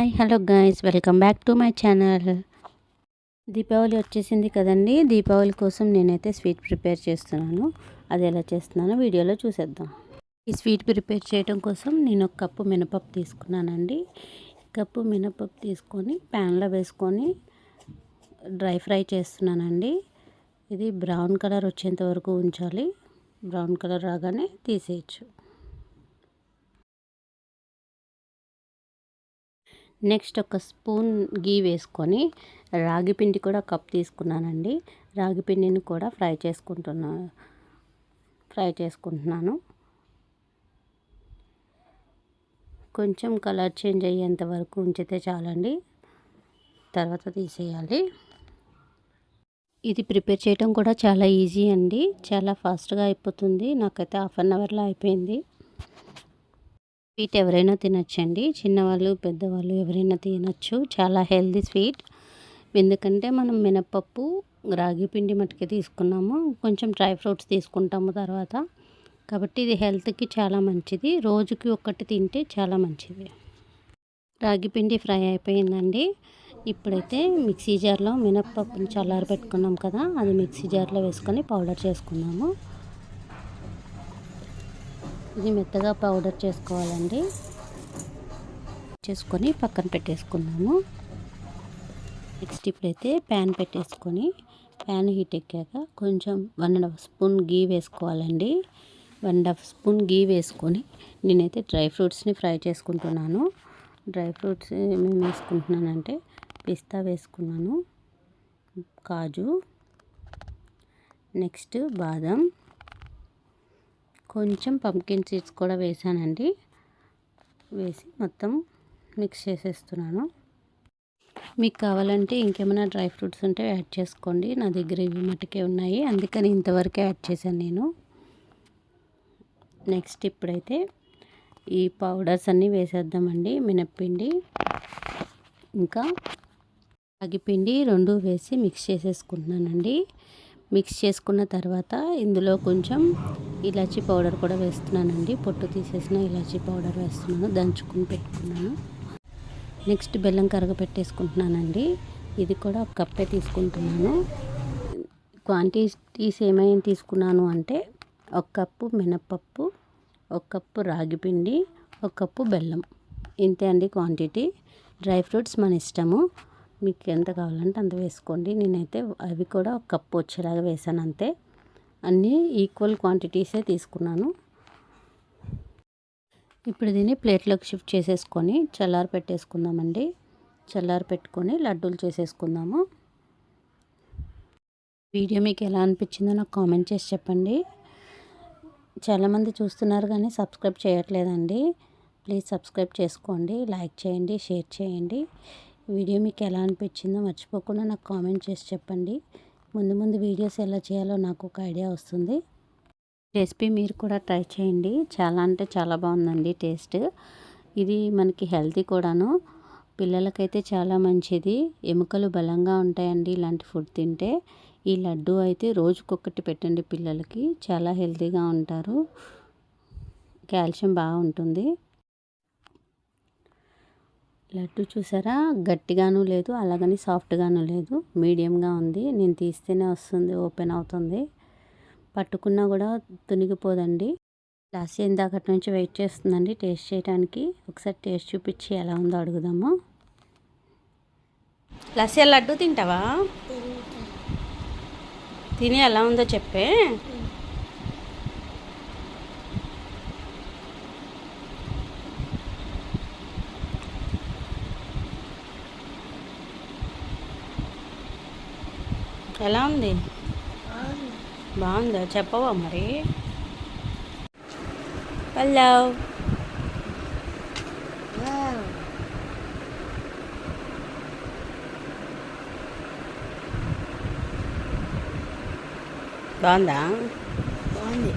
Hi hello guys welcome back to my channel. Deepavali వచ్చేసింది కదండి. దీపావళి కోసం నేనైతే స్వీట్ ప్రిపేర్ చేస్తున్నాను. అది ఎలా చేస్తున్నానో వీడియోలో చూసేద్దాం. ఈ స్వీట్ ప్రిపేర్ చేయడం కోసం నేను ఒక కప్పు మినపప్పు తీసుకున్నానండి. కప్పు మినపప్పు తీసుకొని ప్యాన్లో వేసుకొని డ్రై ఫ్రై చేస్తున్నానండి. ఇది బ్రౌన్ కలర్ వచ్చేంత వరకు ఉంచాలి. బ్రౌన్ కలర్ రాగానే తీసేయచ్చు. నెక్స్ట్ ఒక స్పూన్ గీ వేసుకొని రాగి పిండి కూడా కప్ తీసుకున్నానండి. రాగి పిండిని కూడా ఫ్రై చేసుకుంటున్నా ఫ్రై చేసుకుంటున్నాను. కొంచెం కలర్ చేంజ్ అయ్యేంత వరకు ఉంచితే చాలండి. తర్వాత తీసేయాలి. ఇది ప్రిపేర్ చేయడం కూడా చాలా ఈజీ అండి. చాలా ఫాస్ట్గా అయిపోతుంది. నాకైతే హాఫ్ అన్ అవర్లో అయిపోయింది. స్వీట్ ఎవరైనా తినచ్చండి. చిన్నవాళ్ళు పెద్దవాళ్ళు ఎవరైనా తినచ్చు. చాలా హెల్దీ స్వీట్. ఎందుకంటే మనం మినప్పప్పు రాగి పిండి మటుకే తీసుకున్నాము. కొంచెం డ్రై ఫ్రూట్స్ తీసుకుంటాము తర్వాత. కాబట్టి ఇది హెల్త్కి చాలా మంచిది. రోజుకి ఒకటి తింటే చాలా మంచిది. రాగి పిండి ఫ్రై అయిపోయిందండి. ఇప్పుడైతే మిక్సీ జార్లో మినప్పప్పుని చల్లారి పెట్టుకున్నాం కదా అది మిక్సీ జార్లో వేసుకొని పౌడర్ చేసుకున్నాము. ఇది మెత్తగా పౌడర్ చేసుకోవాలండి. చేసుకొని పక్కన పెట్టేసుకున్నాము. నెక్స్ట్ ఇప్పుడైతే ప్యాన్ పెట్టేసుకొని ప్యాన్ హీట్ ఎక్కాక కొంచెం one and half spoon ghee వేసుకోవాలండి. One and half spoon ghee వేసుకొని నేనైతే డ్రై ఫ్రూట్స్ని ఫ్రై చేసుకుంటున్నాను. డ్రై ఫ్రూట్స్ ఏమేమి వేసుకుంటున్నానంటే పిస్తా వేసుకున్నాను కాజు నెక్స్ట్ బాదం. కొంచెం పంకిన్ సీడ్స్ కూడా వేసానండి. వేసి మొత్తం మిక్స్ చేసేస్తున్నాను. మీకు కావాలంటే ఇంకేమైనా డ్రై ఫ్రూట్స్ ఉంటే యాడ్ చేసుకోండి. నా దగ్గర ఇవి మటుకే ఉన్నాయి. అందుకని ఇంతవరకే యాడ్ చేశాను నేను. నెక్స్ట్ ఇప్పుడైతే ఈ పౌడర్స్ అన్నీ వేసేద్దామండి. మినప్పిండి ఇంకా రాగిపిండి రెండు వేసి మిక్స్ చేసేసుకుంటున్నానండి. మిక్స్ చేసుకున్న తర్వాత ఇందులో కొంచెం ఇలాచీ పౌడర్ కూడా వేస్తున్నానండి. పొట్టు తీసేసిన ఇలాచీ పౌడర్ వేస్తున్నాను. దంచుకుని పెట్టుకున్నాను. నెక్స్ట్ బెల్లం కరగ పెట్టేసుకుంటున్నానండి ఇది కూడా ఒక కప్పే తీసుకుంటున్నాను. క్వాంటిటీస్ ఏమైనా తీసుకున్నాను అంటే ఒక కప్పు మినప్పప్పు ఒక కప్పు రాగిపిండి ఒక కప్పు బెల్లం. ఇంతే అండి క్వాంటిటీ. డ్రై ఫ్రూట్స్ మన ఇష్టము. మీకు ఎంత కావాలంటే అంత వేసుకోండి. నేనైతే అవి కూడా ఒక కప్పు వచ్చేలాగా వేసాను అంతే. అన్నీ ఈక్వల్ క్వాంటిటీసే తీసుకున్నాను. ఇప్పుడు దీన్ని ప్లేట్లోకి షిఫ్ట్ చేసేసుకొని చల్లారి పెట్టేసుకుందామండి. చల్లారి పెట్టుకొని లడ్డూలు చేసేసుకుందాము. వీడియో మీకు ఎలా అనిపించిందో నాకు కామెంట్ చేసి చెప్పండి. చాలామంది చూస్తున్నారు కానీ సబ్స్క్రైబ్ చేయట్లేదండి. ప్లీజ్ సబ్స్క్రైబ్ చేసుకోండి లైక్ చేయండి షేర్ చేయండి. వీడియో మీకు ఎలా అనిపించిందో మర్చిపోకుండా నాకు కామెంట్ చేసి చెప్పండి. ముందు ముందు వీడియోస్ ఎలా చేయాలో నాకు ఒక ఐడియా వస్తుంది. రెసిపీ మీరు కూడా ట్రై చేయండి. చాలా అంటే చాలా బాగుందండి టేస్ట్. ఇది మనకి హెల్తీ కూడాను. పిల్లలకైతే చాలా మంచిది. ఎముకలు బలంగా ఉంటాయండి ఇలాంటి ఫుడ్ తింటే. ఈ లడ్డు అయితే రోజుకొకటి పెట్టండి పిల్లలకి. చాలా హెల్తీగా ఉంటారు. కాల్షియం బాగా ఉంటుంది లడ్డు చూసారా? గట్టిగాను లేదు అలాగని సాఫ్ట్గాను లేదు. మీడియంగా ఉంది. నేను తీస్తేనే వస్తుంది ఓపెన్ అవుతుంది. పట్టుకున్నా కూడా తునిగిపోదండి. లాస్ట్ ఇందాకటి నుంచి వెయిట్ చేస్తుందండి టేస్ట్ చేయడానికి ఒకసారి టేస్ట్ చూపించి ఎలా ఉందో అడుగుదాము. లస్సీ లడ్డు తింటావా? తిని ఎలా ఉందో చెప్పే. ఎలా ఉంది? బాగుందా. చెప్పవా మరి? హలో బాగుందా? బాగుంది.